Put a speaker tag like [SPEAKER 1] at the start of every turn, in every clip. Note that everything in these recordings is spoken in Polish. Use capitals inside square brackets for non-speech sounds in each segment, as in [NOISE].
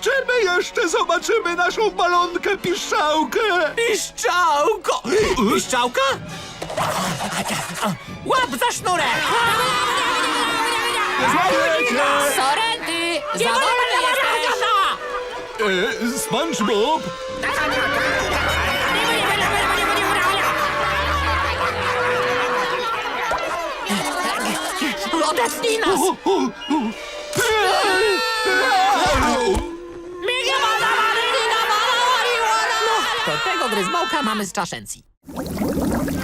[SPEAKER 1] Czy my jeszcze zobaczymy naszą balonkę piszczałkę?
[SPEAKER 2] Piszczałko! Piszczałka? Łap za sznurek!
[SPEAKER 3] Sorety! Zadowolony jesteś!
[SPEAKER 1] E, SpongeBob?
[SPEAKER 3] Odetnij nas!
[SPEAKER 1] O, o, o.
[SPEAKER 3] mamy z czaszencji.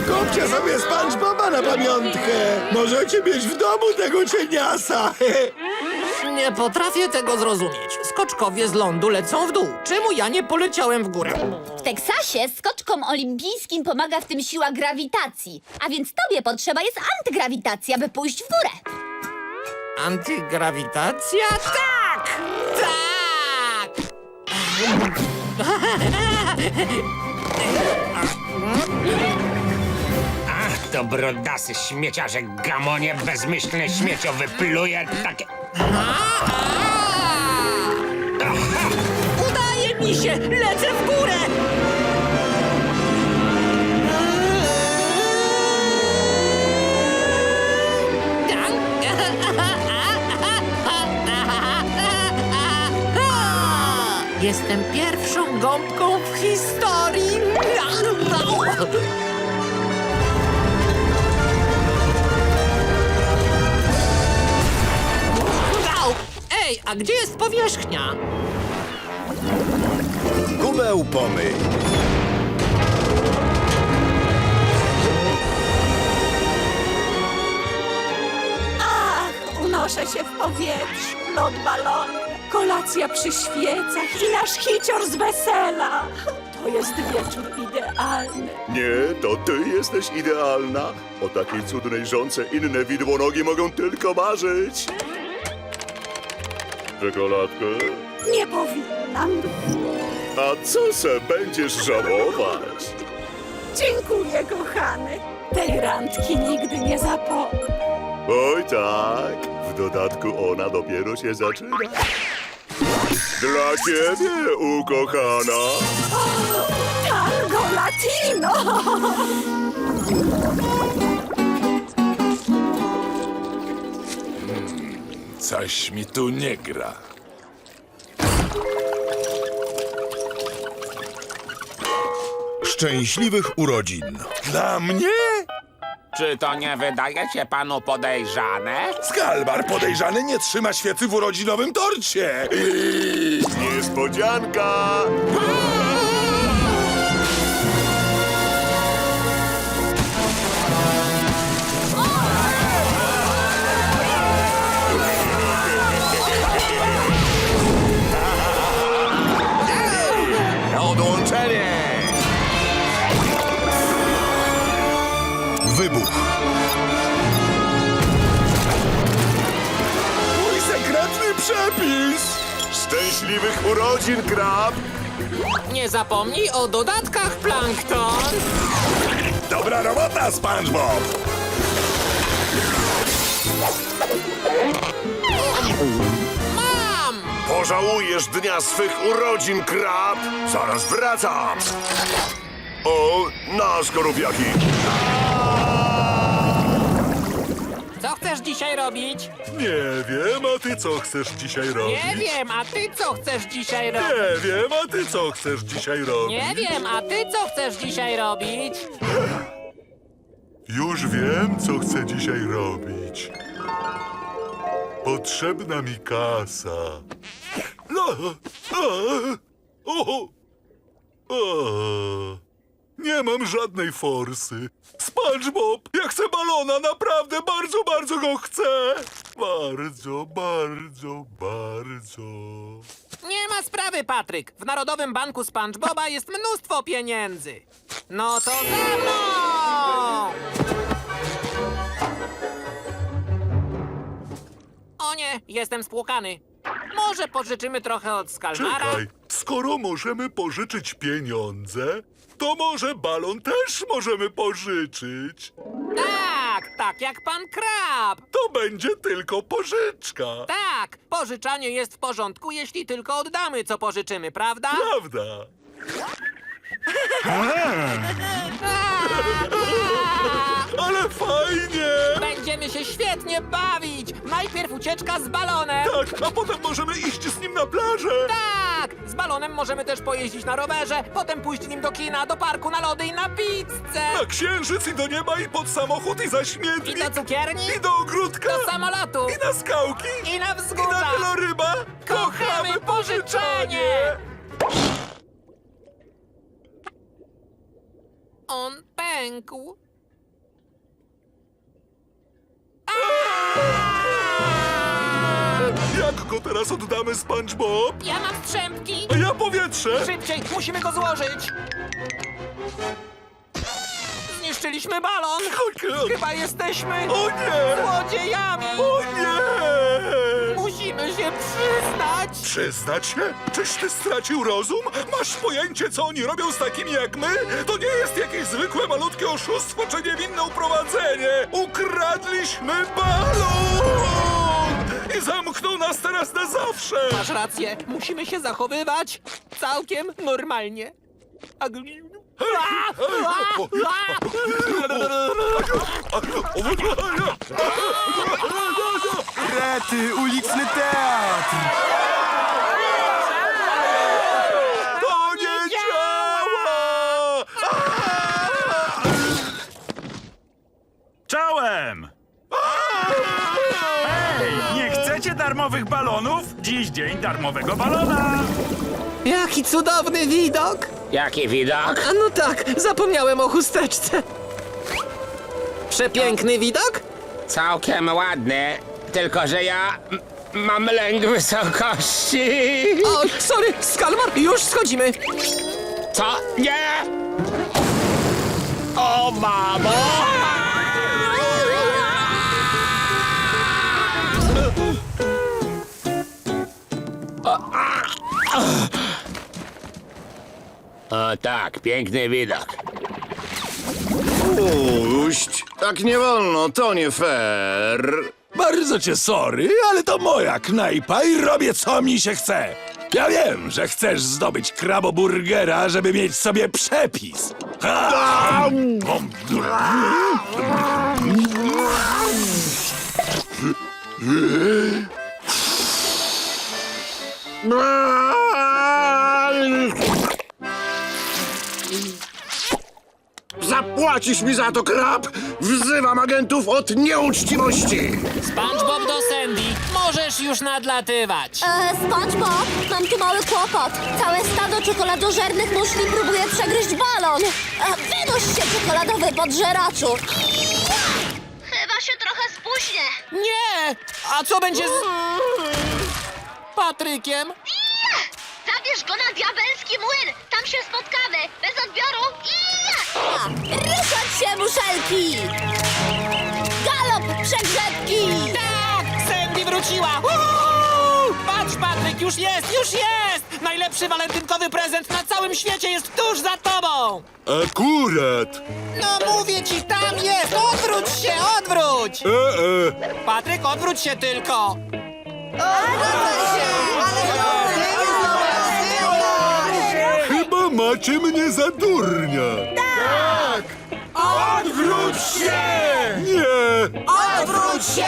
[SPEAKER 4] Kupcie sobie SpongeBoba na pamiątkę. Możecie mieć w domu tego cieniasa. [LAUGHS]
[SPEAKER 3] Nie potrafię tego zrozumieć. Skoczkowie z lądu lecą w dół. Czemu ja nie poleciałem w górę?
[SPEAKER 5] W Teksasie skoczkom olimpijskim pomaga w tym siła grawitacji, a więc tobie potrzeba jest antygrawitacja, by pójść w górę.
[SPEAKER 3] Antygrawitacja? Tak! Tak! [LAUGHS]
[SPEAKER 2] Ach, to brudasy śmieciarze, gamonie, bezmyślne śmieciowy pluje takie...
[SPEAKER 3] Udaje mi się! Lecę w górę! Jestem pierwszą gąbką historii. Ej, a gdzie jest powierzchnia?
[SPEAKER 4] Kubeł pomyj.
[SPEAKER 6] Unoszę się w powietrzu, lot balonu, kolacja przy świecach i nasz hicior z wesela. To jest wieczór idealny.
[SPEAKER 7] Nie, to ty jesteś idealna. O takiej cudnej żonce inne widłonogi mogą tylko marzyć. Czekoladkę?
[SPEAKER 6] Nie powinnam.
[SPEAKER 7] A co se będziesz żałować?
[SPEAKER 6] Dziękuję, kochany. Tej randki nigdy nie zapomnę.
[SPEAKER 7] Oj tak, w dodatku ona dopiero się zaczyna. Dla ciebie, ukochana.
[SPEAKER 6] Tango Latino!
[SPEAKER 8] Coś mi tu nie gra.
[SPEAKER 4] Szczęśliwych urodzin.
[SPEAKER 8] Dla mnie?
[SPEAKER 2] Czy to nie wydaje się panu podejrzane?
[SPEAKER 8] Skalbar podejrzany nie trzyma świecy w urodzinowym torcie.
[SPEAKER 7] Niespodzianka! Szczęśliwych urodzin, krab!
[SPEAKER 3] Nie zapomnij o dodatkach plankton.
[SPEAKER 8] Dobra robota, SpongeBob!
[SPEAKER 3] Mam!
[SPEAKER 7] Pożałujesz dnia swych urodzin, krab! Zaraz wracam! O, na skorupiaki!
[SPEAKER 3] Co chcesz dzisiaj robić?
[SPEAKER 8] Nie wiem, a ty co chcesz dzisiaj robić?
[SPEAKER 3] Nie wiem, a ty co chcesz dzisiaj robić?
[SPEAKER 8] Nie wiem, a ty co chcesz dzisiaj robić?
[SPEAKER 3] Nie wiem, a ty co chcesz dzisiaj robić?
[SPEAKER 8] Już wiem, co chcę dzisiaj robić. Potrzebna mi kasa. No, a, o, a. Nie mam żadnej forsy. SpongeBob, ja chcę balona, naprawdę bardzo, bardzo go chcę. Bardzo, bardzo, bardzo.
[SPEAKER 3] Nie ma sprawy, Patryk. W Narodowym Banku SpongeBoba jest mnóstwo pieniędzy. No to ze mną! O nie, jestem spłukany. Może pożyczymy trochę od skalmara?
[SPEAKER 8] Czekaj, skoro możemy pożyczyć pieniądze, to może balon też możemy pożyczyć.
[SPEAKER 3] Tak! Tak, tak jak pan Krab.
[SPEAKER 8] To będzie tylko pożyczka.
[SPEAKER 3] Tak, pożyczanie jest w porządku, jeśli tylko oddamy, co pożyczymy, prawda?
[SPEAKER 8] Prawda. [LAUGHS] [LAUGHS] Ale fajnie!
[SPEAKER 3] Będziemy się świetnie bawić! Najpierw ucieczka z balonem!
[SPEAKER 8] Tak, a potem możemy iść z nim na plażę.
[SPEAKER 3] Tak! Z balonem możemy też pojeździć na rowerze, potem pójść nim do kina, do parku, na lody i na pizzę!
[SPEAKER 8] Na księżyc i do nieba i pod samochód i za
[SPEAKER 3] I
[SPEAKER 8] śmietnik.
[SPEAKER 3] do cukierni,
[SPEAKER 8] I do ogródka.
[SPEAKER 3] do samolotu,
[SPEAKER 8] I na skałki.
[SPEAKER 3] i na
[SPEAKER 8] I na
[SPEAKER 3] wzgórza!
[SPEAKER 8] wieloryba.
[SPEAKER 3] Kochamy pożyczanie! On pękł.
[SPEAKER 8] Teraz oddamy, SpongeBob?
[SPEAKER 3] Ja mam strzępki!
[SPEAKER 8] A ja powietrze.
[SPEAKER 3] Szybciej, musimy go złożyć! Zniszczyliśmy balon! Chyba jesteśmy
[SPEAKER 8] O nie!
[SPEAKER 3] złodziejami!
[SPEAKER 8] O nie!
[SPEAKER 3] Musimy się przyznać!
[SPEAKER 8] Przyznać się? Czyś ty stracił rozum? Masz pojęcie, co oni robią z takimi jak my? To nie jest jakieś zwykłe malutkie oszustwo czy niewinne uprowadzenie! Ukradliśmy balon! Zamknął nas teraz na zawsze!
[SPEAKER 3] Masz rację, musimy się zachowywać całkiem normalnie. A gl- A, a, a.
[SPEAKER 1] Rety, uliczny teatr!
[SPEAKER 8] To nie działa!
[SPEAKER 9] Czołem! Hej, nie chcecie darmowych balonów? Dziś dzień darmowego balona!
[SPEAKER 3] Jaki cudowny widok!
[SPEAKER 2] Jaki widok?
[SPEAKER 3] A no tak, zapomniałem o chusteczce. Przepiękny widok?
[SPEAKER 2] Całkiem ładny, tylko że ja m- mam lęk wysokości.
[SPEAKER 3] O, sorry, Skalmar, już schodzimy.
[SPEAKER 2] Co? Nie! O, mamo! O tak, piękny widok.
[SPEAKER 4] Puść! Tak nie wolno, to nie fair.
[SPEAKER 1] Bardzo cię sorry, ale to moja knajpa i robię co mi się chce. Ja wiem, że chcesz zdobyć kraboburgera, żeby mieć sobie przepis. Ha!
[SPEAKER 4] Zapłacisz mi za to, krab! Wzywam agentów od nieuczciwości!
[SPEAKER 3] SpongeBob do Sandy, możesz już nadlatywać.
[SPEAKER 5] E, SpongeBob, mam tu mały kłopot. Całe stado czekoladożernych muszli próbuje przegryźć balon. E, wynoś się, czekoladowy podżeraczu. Chyba się trochę spóźnię.
[SPEAKER 3] Nie! A co będzie z... Patrykiem?
[SPEAKER 5] Zabierz go na diabelski młyn. Tam się spotkamy. Bez odbioru. Ruszać się, muszelki! Galop, przegrzebki!
[SPEAKER 3] Tak! Sandy wróciła! Uhu! Patrz, Patryk, już jest, już jest! Najlepszy walentynkowy prezent na całym świecie jest tuż za tobą!
[SPEAKER 8] Akurat!
[SPEAKER 3] No mówię ci, tam jest! Odwróć się, odwróć!
[SPEAKER 8] E, e.
[SPEAKER 3] Patryk, odwróć się tylko!
[SPEAKER 8] Chyba macie mnie za durnia. Odwróć się! Nie!
[SPEAKER 3] Odwróć się!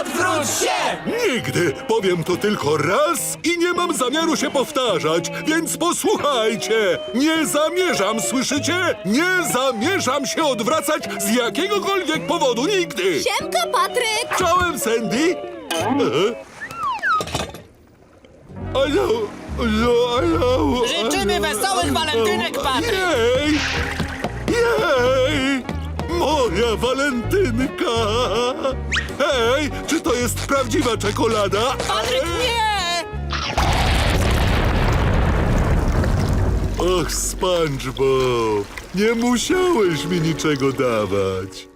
[SPEAKER 3] Odwróć się!
[SPEAKER 8] Nigdy! Powiem to tylko raz i nie mam zamiaru się powtarzać, więc posłuchajcie! Nie zamierzam, słyszycie? Nie zamierzam się odwracać z jakiegokolwiek powodu nigdy!
[SPEAKER 5] Siemka, Patryk!
[SPEAKER 8] Czołem, Sandy! E? Alo, alo, alo,
[SPEAKER 3] Życzymy wesołych walentynek, Patryk.
[SPEAKER 8] Jej! Walentynka! Hej, czy to jest prawdziwa czekolada?
[SPEAKER 3] Patryk, nie!
[SPEAKER 8] Och, SpongeBob, nie musiałeś mi niczego dawać.